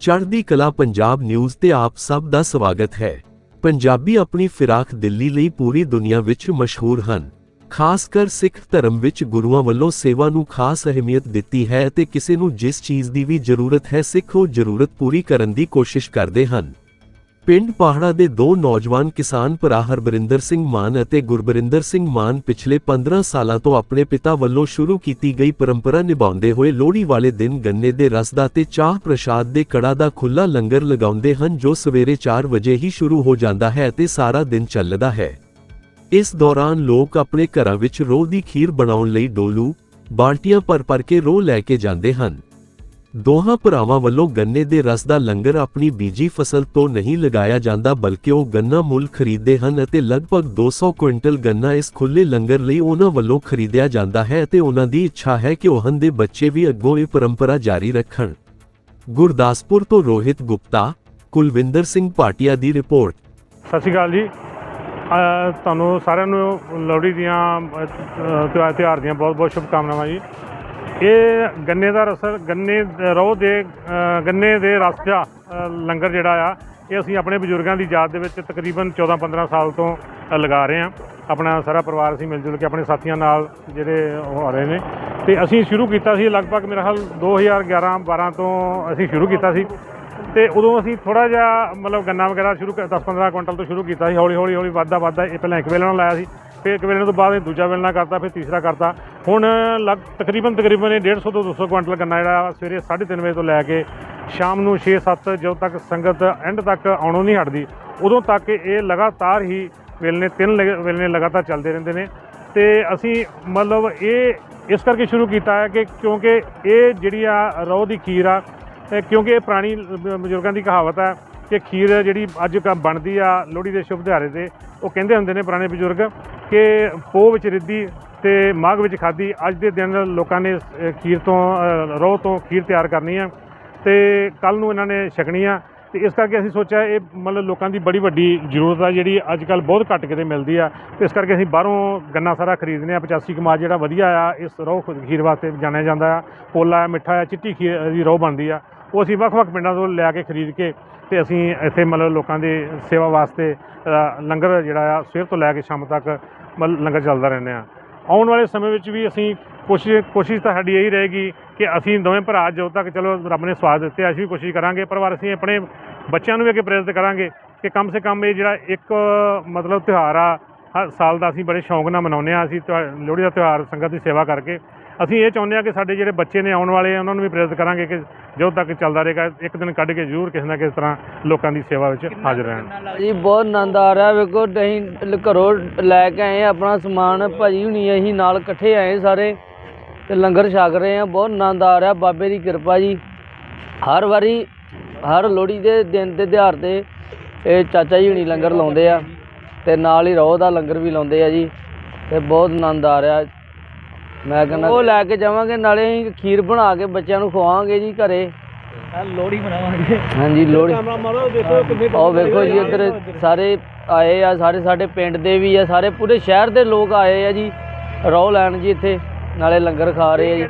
ਚੜ੍ਹਦੀ ਕਲਾ ਪੰਜਾਬ ਨਿਊਜ਼ ਤੇ ਆਪ ਸਭ ਦਾ ਸਵਾਗਤ ਹੈ। ਪੰਜਾਬੀ ਆਪਣੀ ਫਿਰਾਕ ਦਿੱਲੀ ਲਈ ਪੂਰੀ ਦੁਨੀਆ ਵਿੱਚ ਮਸ਼ਹੂਰ ਹਨ। ਖਾਸ ਕਰ ਸਿੱਖ ਧਰਮ ਵਿੱਚ ਗੁਰੂਆਂ ਵੱਲੋਂ ਸੇਵਾ ਨੂੰ ਖਾਸ ਅਹਿਮੀਅਤ ਦਿੱਤੀ ਹੈ ਤੇ ਕਿਸੇ ਨੂੰ ਜਿਸ ਚੀਜ਼ ਦੀ ਵੀ ਜ਼ਰੂਰਤ ਹੈ ਸਿੱਖ ਉਹ ਜ਼ਰੂਰਤ ਪੂਰੀ ਕਰਨ ਦੀ ਕੋਸ਼ਿਸ਼ ਕਰਦੇ ਹਨ। ਪਿੰਡ ਪਾਹੜਾ ਦੇ ਦੋ ਨੌਜਵਾਨ ਕਿਸਾਨ ਭਰਾ ਹਰਬਰਿੰਦਰ ਸਿੰਘ ਮਾਨ ਅਤੇ ਗੁਰਬਰਿੰਦਰ ਸਿੰਘ ਮਾਨ ਪਿਛਲੇ 15 ਸਾਲਾਂ ਤੋਂ ਆਪਣੇ ਪਿਤਾ ਵੱਲੋਂ ਸ਼ੁਰੂ ਕੀਤੀ ਗਈ ਪਰੰਪਰਾ ਨਿਭਾਉਂਦੇ ਹੋਏ ਲੋਹੜੀ ਵਾਲੇ ਦਿਨ ਗੰਨੇ ਦੇ ਰਸ ਦਾ ਤੇ ਚਾਹ ਪ੍ਰਸ਼ਾਦ ਦੇ ਕੜਾ ਦਾ ਖੁੱਲਾ ਲੰਗਰ ਲਗਾਉਂਦੇ ਹਨ, ਜੋ ਸਵੇਰੇ 4 ਵਜੇ ਹੀ ਸ਼ੁਰੂ ਹੋ ਜਾਂਦਾ ਹੈ ਅਤੇ ਸਾਰਾ ਦਿਨ ਚੱਲਦਾ ਹੈ। ਇਸ ਦੌਰਾਨ ਲੋਕ ਆਪਣੇ ਘਰਾਂ ਵਿੱਚ ਰੋਹ ਦੀ ਖੀਰ ਬਣਾਉਣ ਲਈ ਡੋਲੂ, ਬਾਲਟੀਆਂ ਭਰ ਭਰ ਕੇ ਰੋਹ ਲੈ ਕੇ ਜਾਂਦੇ ਹਨ। ਦੋਹਾਂ ਭਰਾਵਾਂ ਵੱਲੋਂ ਗੰਨੇ ਦੇ ਰਸ ਦਾ ਲੰਗਰ ਆਪਣੀ ਬੀਜੀ ਫਸਲ ਤੋਂ ਨਹੀਂ ਲਗਾਇਆ ਜਾਂਦਾ, ਬਲਕਿ ਉਹ ਗੰਨਾ ਮੁੱਲ ਖਰੀਦਦੇ ਹਨ ਅਤੇ ਲਗਭਗ 200 ਕੁਇੰਟਲ ਗੰਨਾ ਇਸ ਖੁੱਲੇ ਲੰਗਰ ਲਈ ਉਹਨਾਂ ਵੱਲੋਂ ਖਰੀਦਿਆ ਜਾਂਦਾ ਹੈ ਅਤੇ ਉਹਨਾਂ ਦੀ ਇੱਛਾ ਹੈ ਕਿ ਉਹਨਾਂ ਦੇ ਬੱਚੇ ਵੀ ਅੱਗੋਂ ਇਹ ਪਰੰਪਰਾ ਜਾਰੀ ਰੱਖਣ। ਗੁਰਦਾਸਪੁਰ ਤੋਂ ਰੋਹਿਤ ਗੁਪਤਾ, ਕੁਲਵਿੰਦਰ ਸਿੰਘ ਭਾਟੀਆ ਦੀ ਰਿਪੋਰਟ। ਸਤਿ ਸ਼੍ਰੀ ਅਕਾਲ ਜੀ। ਤੁਹਾਨੂੰ ਸਾਰਿਆਂ ਨੂੰ ਲੋਹੜੀ ਦੀਆਂ ਤਿਉਹਾਰ ਦੀਆਂ ਬਹੁਤ ਬਹੁਤ ਸ਼ੁਭਕਾਮਨਾਵਾਂ ਜੀ। ਇਹ ਗੰਨੇ ਦਾ ਰਸ, ਗੰਨੇ ਰੋਹ ਦੇ ਗੰਨੇ ਦੇ ਰਸ ਦਾ ਲੰਗਰ ਜਿਹੜਾ ਆ, ਇਹ ਅਸੀਂ ਆਪਣੇ ਬਜ਼ੁਰਗਾਂ ਦੀ ਯਾਦ ਦੇ ਵਿੱਚ ਤਕਰੀਬਨ 14-15 ਸਾਲ ਤੋਂ ਲਗਾ ਰਹੇ ਹਾਂ। ਆਪਣਾ ਸਾਰਾ ਪਰਿਵਾਰ ਅਸੀਂ ਮਿਲ ਜੁਲ ਕੇ ਆਪਣੇ ਸਾਥੀਆਂ ਨਾਲ ਜਿਹੜੇ ਉਹ ਆ ਰਹੇ ਨੇ। ਤੇ ਅਸੀਂ ਸ਼ੁਰੂ ਕੀਤਾ ਸੀ ਲਗਭਗ ਮੇਰਾ ਖਿਆਲ 2011-12 ਤੋਂ ਅਸੀਂ ਸ਼ੁਰੂ ਕੀਤਾ ਸੀ। ਤੇ ਉਦੋਂ ਅਸੀਂ ਥੋੜਾ ਜਿਹਾ ਮਤਲਬ ਗੰਨਾ ਵਗੈਰਾ ਸ਼ੁਰੂ 10-15 ਕੁਇੰਟਲ ਤੋਂ ਸ਼ੁਰੂ ਕੀਤਾ ਸੀ। ਹੌਲੀ ਹੌਲੀ ਹੌਲੀ ਵੱਧਦਾ ਵੱਧਦਾ ਇਹ ਪਹਿਲਾਂ ਇੱਕ ਵੇਲੇ ਨਾਲ ਲਾਇਆ ਸੀ। ਫਿਰ ਇੱਕ ਵੇਲੇ ਤੋਂ ਬਾਅਦ ਇਹ ਦੂਜਾ ਵੇਲਣਾ ਕਰਤਾ, ਫਿਰ ਤੀਸਰਾ ਕਰਤਾ। ਹੁਣ ਲਗ ਤਕਰੀਬਨ ਤਕਰੀਬਨ ਇਹ 150 ਤੋਂ 200 ਕੁਇੰਟਲ ਗੰਨਾ ਜਿਹੜਾ ਸਵੇਰੇ 3:30 ਵਜੇ ਤੋਂ ਲੈ ਕੇ ਸ਼ਾਮ ਨੂੰ 6-7 ਜਦੋਂ ਤੱਕ ਸੰਗਤ ਐਂਡ ਤੱਕ ਆਉਣੋਂ ਨਹੀਂ ਹਟਦੀ, ਉਦੋਂ ਤੱਕ ਇਹ ਲਗਾਤਾਰ ਹੀ ਵੇਲਣੇ, ਤਿੰਨ ਲਗ- ਵੇਲਣੇ ਲਗਾਤਾਰ ਚੱਲਦੇ ਰਹਿੰਦੇ ਨੇ। ਤੇ ਅਸੀਂ ਮਤਲਬ ਇਹ ਇਸ ਕਰਕੇ ਸ਼ੁਰੂ ਕੀਤਾ ਹੈ ਕਿ ਕਿਉਂਕਿ ਇਹ ਜਿਹੜੀ ਆ ਰੋਹ ਦੀ ਖੀਰ ਆ ਕਿਉਂਕਿ ਇਹ ਪੁਰਾਣੀ ਬਜ਼ੁਰਗਾਂ ਦੀ ਕਹਾਵਤ ਹੈ ਕਿ ਖੀਰ ਜਿਹੜੀ ਅੱਜ ਕ ਬਣਦੀ ਆ ਲੋਹੜੀ ਦੇ ਸ਼ੁਭ ਦਿਹਾੜੇ ਤੇ, ਉਹ ਕਹਿੰਦੇ ਹੁੰਦੇ ਨੇ ਪੁਰਾਣੇ ਬਜ਼ੁਰਗ। ਕਿ ਪੋਹ ਵਿੱਚ ਰਿੱਧੀ ਤੇ ਮਾਘ ਵਿੱਚ ਖਾਧੀ। ਅੱਜ ਦੇ ਦਿਨ ਲੋਕਾਂ ਨੇ ਖੀਰ ਤੋਂ ਰੋਹ ਤੋਂ ਖੀਰ ਤਿਆਰ ਕਰਨੀ ਆ ਤੇ ਕੱਲ ਨੂੰ ਇਹਨਾਂ ਨੇ ਛਕਣੀ ਆ। ਤੇ ਇਸ ਕਰਕੇ ਅਸੀਂ ਸੋਚਿਆ ਇਹ ਮਤਲਬ ਲੋਕਾਂ ਦੀ ਬੜੀ ਵੱਡੀ ਜ਼ਰੂਰਤ ਆ, ਜਿਹੜੀ ਅੱਜ ਕੱਲ ਬਹੁਤ ਘੱਟ ਕਿਤੇ ਮਿਲਦੀ ਆ। ਤੇ ਇਸ ਕਰਕੇ ਅਸੀਂ ਬਾਹਰੋਂ ਗੰਨਾ ਸਾਰਾ ਖਰੀਦਨੇ ਆ। 85 ਕਮਾਦ ਜਿਹੜਾ ਵਧੀਆ ਆ, ਇਸ ਰੋਹ ਖੀਰ ਵਾਸਤੇ ਜਾਣਿਆ ਜਾਂਦਾ ਆ। ਪੋਲਾ ਆ ਮਿੱਠਾ ਆ ਚਿੱਟੀ ਖੀਰ ਦੀ ਰੋਹ ਬਣਦੀ ਆ। ਉਹ ਅਸੀਂ ਵੱਖ-ਵੱਖ ਪਿੰਡਾਂ ਤੋਂ ਲਿਆ ਕੇ ਖਰੀਦ ਕੇ ਤੇ ਅਸੀਂ ਇੱਥੇ ਮਤਲਬ ਲੋਕਾਂ ਦੀ ਸੇਵਾ ਵਾਸਤੇ ਲੰਗਰ ਜਿਹੜਾ ਆ, ਸਵੇਰ ਤੋਂ ਲੈ ਕੇ ਸ਼ਾਮ ਤੱਕ ਮਤਲਬ ਲੰਗਰ ਚੱਲਦਾ ਰਹਿੰਦੇ ਆ। ਆਉਣ ਵਾਲੇ ਸਮੇਂ ਵਿੱਚ ਵੀ ਅਸੀਂ ਕੋਸ਼ਿਸ਼ ਕੋਸ਼ਿਸ਼ ਤਾਂ ਸਾਡੀ ਇਹੀ ਰਹੇਗੀ ਕਿ ਅਸੀਂ ਦੋਵੇਂ ਭਰਾ ਜਦੋਂ ਤੱਕ ਚਲੋ ਰੱਬ ਨੇ ਸਵਾਦ ਦਿੱਤੇ, ਅਸੀਂ ਵੀ ਕੋਸ਼ਿਸ਼ ਕਰਾਂਗੇ ਪਰ ਵਾਰ ਅਸੀਂ ਆਪਣੇ ਬੱਚਿਆਂ ਨੂੰ ਵੀ ਅੱਗੇ ਪ੍ਰੇਰਿਤ ਕਰਾਂਗੇ ਕਿ ਕਮ ਸੇ ਕਮ ਇਹ ਜਿਹੜਾ ਇੱਕ, ਮਤਲਬ ਤਿਉਹਾਰ ਆ, ਹਰ ਸਾਲ ਦਾ ਅਸੀਂ ਬੜੇ ਸ਼ੌਂਕ ਨਾਲ ਮਨਾਉਂਦੇ ਆ, ਅਸੀਂ ਤਿਉਹਾਰ- ਲੋਹੜੀ ਦਾ ਤਿਉਹਾਰ, ਸੰਗਤ ਦੀ ਸੇਵਾ ਕਰਕੇ ਅਸੀਂ ਇਹ ਚਾਹੁੰਦੇ ਆ ਕਿ ਸਾਡੇ ਜਿਹੜੇ ਬੱਚੇ ਨੇ ਆਉਣ ਵਾਲੇ ਆ ਉਹਨਾਂ ਨੂੰ ਵੀ ਪ੍ਰੇਰਿਤ ਕਰਾਂਗੇ ਕਿ ਜਦੋਂ ਤੱਕ ਚੱਲਦਾ ਰਹੇਗਾ ਇੱਕ ਦਿਨ ਕੱਢ ਕੇ ਜ਼ਰੂਰ ਕਿਸੇ ਨਾ ਕਿਸੇ ਤਰ੍ਹਾਂ ਲੋਕਾਂ ਦੀ ਸੇਵਾ ਵਿੱਚ ਹਾਜ਼ਰ ਰਹਿਣ। ਜੀ ਬਹੁਤ ਆਨੰਦ ਆ ਰਿਹਾ ਵੇਖੋ ਅਸੀਂ ਘਰੋਂ ਲੈ ਕੇ ਆਏ ਆਪਣਾ ਸਮਾਨ ਭਾਜੀ ਹੁਣੀ ਅਸੀਂ ਨਾਲ ਇਕੱਠੇ ਆਏ ਸਾਰੇ ਤੇ ਲੰਗਰ ਛਕ ਰਹੇ ਆ ਬਹੁਤ ਆਨੰਦ ਆ ਰਿਹਾ ਬਾਬੇ ਦੀ ਕਿਰਪਾ ਜੀ। ਹਰ ਵਾਰੀ ਹਰ ਲੋਹੜੀ ਦੇ ਦਿਨ ਤੇ ਦਿਹਾੜ ਤੇ ਇਹ ਚਾਚਾ ਜੀ ਹੁਣੀ ਲੰਗਰ ਲਾਉਂਦੇ ਆ ਤੇ ਨਾਲ ਹੀ ਰੋਹ ਦਾ ਲੰਗਰ ਵੀ ਲਾਉਂਦੇ ਆ ਜੀ ਤੇ ਬਹੁਤ ਆਨੰਦ ਆ ਰਿਹਾ। ਮੈਂ ਕਹਿੰਦਾ ਉਹ ਲੈ ਕੇ ਜਾਵਾਂਗੇ ਨਾਲੇ ਅਸੀਂ ਖੀਰ ਬਣਾ ਕੇ ਬੱਚਿਆਂ ਨੂੰ ਖਵਾਵਾਂਗੇ ਜੀ ਘਰੇ। ਲੋਹੜੀ ਮਨਾਵਾਂਗੇ। ਹਾਂਜੀ ਲੋਹੜੀ। ਕੈਮਰਾ ਮਾਰੋ ਦੇਖੋ ਕਿੰਨੇ ਉਹ ਵੇਖੋ ਜੀ ਇੱਧਰ ਸਾਰੇ ਆਏ ਆ ਸਾਰੇ ਸਾਡੇ ਪਿੰਡ ਦੇ ਵੀ ਆ ਸਾਰੇ ਪੂਰੇ ਸ਼ਹਿਰ ਦੇ ਲੋਕ ਆਏ ਆ ਜੀ। ਰੌ ਲੈਣ ਜੀ ਇੱਥੇ ਨਾਲੇ ਲੰਗਰ ਖਾ ਰਹੇ ਆ ਜੀ।